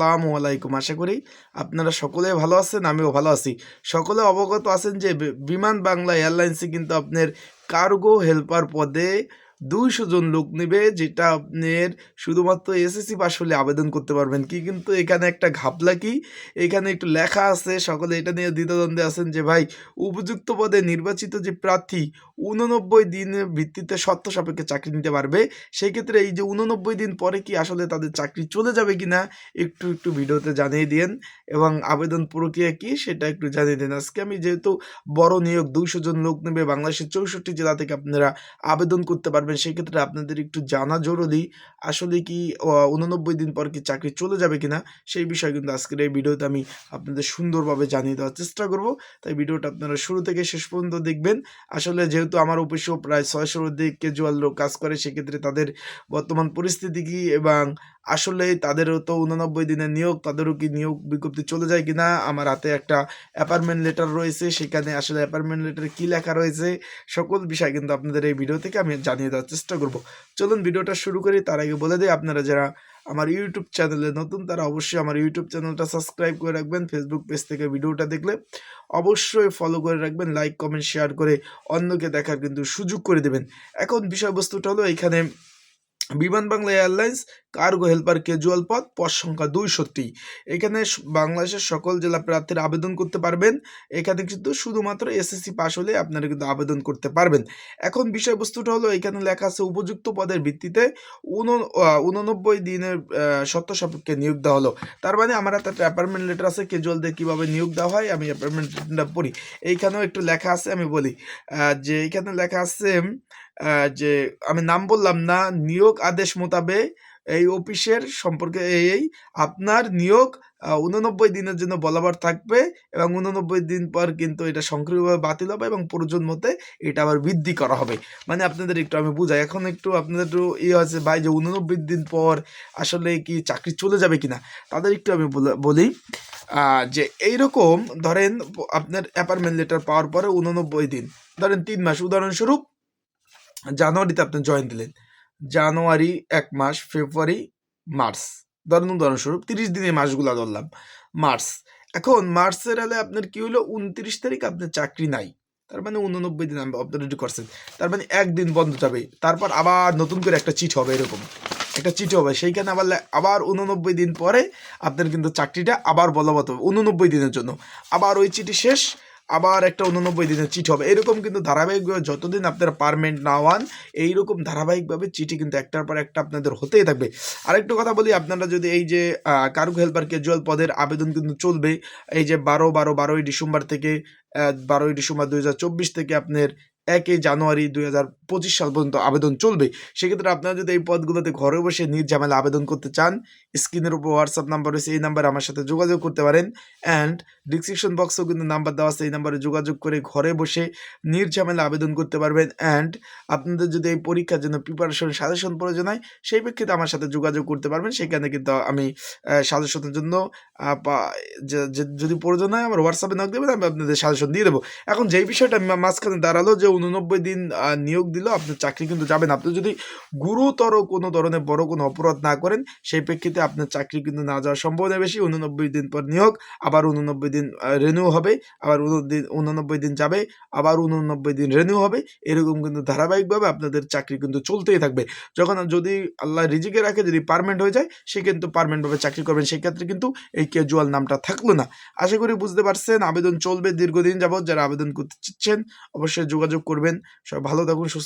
আসসালামু আলাইকুম। আশা করি আপনারা সকলে ভালো আছেন, আমিও ভালো আছি। সকলে অবগত আছেন যে বিমান বাংলা এয়ারলাইন্সে কিন্তু আপনার কার্গো হেল্পার পদে দুইশো জন লোক নেবে যেটা আপনার শুধুমাত্র এসএসসি পাস হলে আবেদন করতে পারবেন। কি কিন্তু এখানে একটা ঘাপলা কি? এখানে একটু লেখা আছে, সকলে এটা নিয়ে দ্বিধাদ্বন্দ্বে আছেন যে, ভাই, উপযুক্ত পদে নির্বাচিত যে প্রার্থী উননব্বই দিনের ভিত্তিতে শর্ত সাপেক্ষে চাকরি নিতে পারবে সেই ক্ষেত্রে এই যে উননব্বই দিন পরে কি আসলে তাদের চাকরি চলে যাবে কি না একটু একটু ভিডিওতে জানিয়ে দিন এবং আবেদন প্রক্রিয়া কি সেটা একটু জানিয়ে দিন। আজকে আমি যেহেতু বড় নিয়োগ দুইশো জন লোক নেবে, বাংলাদেশের চৌষট্টি জেলা থেকে আপনারা আবেদন করতে পারবেন। সেই ক্ষেত্রে আপনাদের একটু জানা জরুরি, আসলে কি উননব্বই দিন পর কি চাকরি চলে যাবে কিনা, সেই বিষয়ে কিন্তু আজকের এই ভিডিওতে আমি আপনাদের সুন্দরভাবে জানিয়ে দেওয়ার চেষ্টা করব। তাই ভিডিওটা আপনারা শুরু থেকে শেষ পর্যন্ত দেখবেন। আসলে যেহেতু আমার অফিসেও প্রায় ছয়শোর অধিক কেজুয়াল লোক কাজ করে, সেক্ষেত্রে তাদের বর্তমান পরিস্থিতি কি এবং আসলে তাদেরও তো উননব্বই দিনের নিয়োগ, তাদেরও কি নিয়োগ বিজ্ঞপ্তি চলে যায় কিনা? আমার হাতে একটা অ্যাপার্টমেন্ট লেটার রয়েছে, সেখানে আসলে অ্যাপার্টমেন্ট লেটারে কী লেখা রয়েছে, সকল বিষয় কিন্তু আপনাদের এই ভিডিও থেকে আমি জানিয়ে দেওয়ার চেষ্টা করব। চলুন ভিডিওটা শুরু করি, তার আগে বলে দিই, আপনারা যারা আমার ইউটিউব চ্যানেলে নতুন, তারা অবশ্যই আমার ইউটিউব চ্যানেলটা সাবস্ক্রাইব করে রাখবেন ফেসবুক পেজ থেকে ভিডিওটা দেখলে অবশ্যই ফলো করে রাখবেন লাইক কমেন্ট শেয়ার করে অন্যকে দেখার কিন্তু সুযোগ করে দেবেন। এখন বিষয়বস্তুটা হলো এখানে Biman Bangla airlines, cargo helper casual পদ পদ সংখ্যা দুইশোটি এখানে বাংলাদেশের সকল জেলা প্রার্থীরা আবেদন করতে পারবেন। এখানে কিন্তু শুধুমাত্র এসএসসি পাস হলে আপনারা কিন্তু আবেদন করতে পারবেন। এখন বিষয়বস্তুটা হলো, এখানে লেখা আছে উপযুক্ত পদের ভিত্তিতে উন উননব্বই দিনের শর্ত সাপেক্ষে নিয়োগ দেওয়া হলো। তার মানে আমার হাতে একটা অ্যাপার্টমেন্ট লেটার আছে ক্যাজুয়ালদের কীভাবে নিয়োগ দেওয়া হয়, আমি অ্যাপার্টমেন্ট লেটারটা পড়ি। এইখানেও একটু লেখা আছে, আমি বলি যে এইখানে লেখা আছে যে আমি নাম বললাম না, নিয়োগ আদেশ মোতাবেক এই অফিসের সম্পর্কে এই আপনার নিয়োগ উননব্বই দিনের জন্য বলাবার থাকবে এবং উননব্বই দিন পর কিন্তু এটা সক্রিয়ভাবে বাতিল হবে এবং প্রয়োজন মতে এটা আবার বৃদ্ধি করা হবে। মানে আপনাদের একটু আমি বুঝাই। এখন একটু আপনাদের একটু ইয়ে আছে ভাই যে উননব্বই দিন পর আসলে কি চাকরি চলে যাবে কিনা, তাদের একটু আমি বলে- যে এইরকম ধরেন আপনার অ্যাপার্টমেন্ট লেটার পাওয়ার পরে উননব্বই দিন, ধরেন তিন মাস। উদাহরণস্বরূপ জানুয়ারিতে আপনি জয়েন দিলেন। জানুয়ারি এক মাস, ফেব্রুয়ারি মার্চ। ধরেন, উদাহরণস্বরূপ তিরিশ দিনের মাসগুলো ধরলাম, মার্চ। এখন মার্চের আলে আপনার কি হলো উনত্রিশ তারিখ আপনার চাকরি নাই। তার মানে উননব্বই দিন আপনি করছেন। তার মানে একদিন বন্ধ যাবে। তারপর আবার নতুন করে একটা চিঠি হবে এরকম। একটা চিঠি হবে। সেইখানে আবার আবার উননব্বই দিন পরে আপনার কিন্তু চাকরিটা আবার বলবৎ হবে, উননব্বই দিনের জন্য। আবার ওই চিঠি শেষ আবার একটা উননব্বই দিনে চিঠি হবে। এরকম কিন্তু ধারাবাহিকভাবে যতদিন আপনারা পারমেন্ট না হন, এইরকম ধারাবাহিকভাবে চিঠি কিন্তু একটার পর একটা আপনাদের হতেই থাকবে। আরেকটু কথা বলি, আপনারা যদি এই যে কারুক হেল্পার ক্যাজুয়াল পদের আবেদন কিন্তু চলবে, এই যে বারো বারো বারোই ডিসেম্বর থেকে বারোই ডিসেম্বর দু হাজার চব্বিশ থেকে আপনার একই জানুয়ারি দুই হাজার পঁচিশ সাল পর্যন্ত আবেদন চলবে। সেক্ষেত্রে আপনারা যদি এই পদগুলোতে ঘরে বসে নির্ঝামেলা আবেদন করতে চান, স্ক্রিনের উপর হোয়াটসঅ্যাপ নাম্বার রয়েছে, এই নাম্বারে আমার সাথে যোগাযোগ করতে পারেন অ্যান্ড ডিসক্রিপশন বক্সেও কিন্তু নাম্বার দেওয়া আছে, এই নাম্বারে যোগাযোগ করে ঘরে বসে নির্ঝামেলা আবেদন করতে পারবেন অ্যান্ড আপনাদের যদি এই পরীক্ষার জন্য প্রিপারেশন সাজেশন প্রয়োজন হয়, সেই প্রেক্ষিতে আমার সাথে যোগাযোগ করতে পারবেন। সেখানে কিন্তু আমি সাজেশনের জন্য যদি প্রয়োজন হয়, আমার হোয়াটসঅ্যাপে নক দেবেন, আমি আপনাদের সাজেশন দিয়ে দেবো। এখন যেই বিষয়টা মাঝখানে দাঁড়াল যে উননব্বই দিন নিয়োগ দিল, আপনার চাকরি কিন্তু যাবেন আপনি যদি গুরুতর কোনো ধরনের বড় কোনো অপরাধ না করেন, সেই প্রেক্ষিতে আপনার চাকরি কিন্তু না যাওয়ার সম্ভাবনা বেশি। উননব্বই দিন পর নিয়োগ, আবার উননব্বই দিন রেনিউ হবে, আবার উননব্বই দিন যাবে, আবার উননব্বই দিন রেনিউ হবে। এরকম কিন্তু ধারাবাহিকভাবে আপনাদের চাকরি কিন্তু চলতেই থাকবে। যখন যদি আল্লাহ রিজিকে রাখে, যদি পারমেন্ট হয়ে যায়, সে কিন্তু পারমেন্টভাবে চাকরি করবেন। সেই ক্ষেত্রে কিন্তু এই ক্যাজুয়াল নামটা থাকল না। আশা করি বুঝতে পারছেন, আবেদন চলবে দীর্ঘদিন যাবত যারা আবেদন করতে চাচ্ছেন, অবশ্যই যোগাযোগ করবেন। সবাই ভালো থাকুন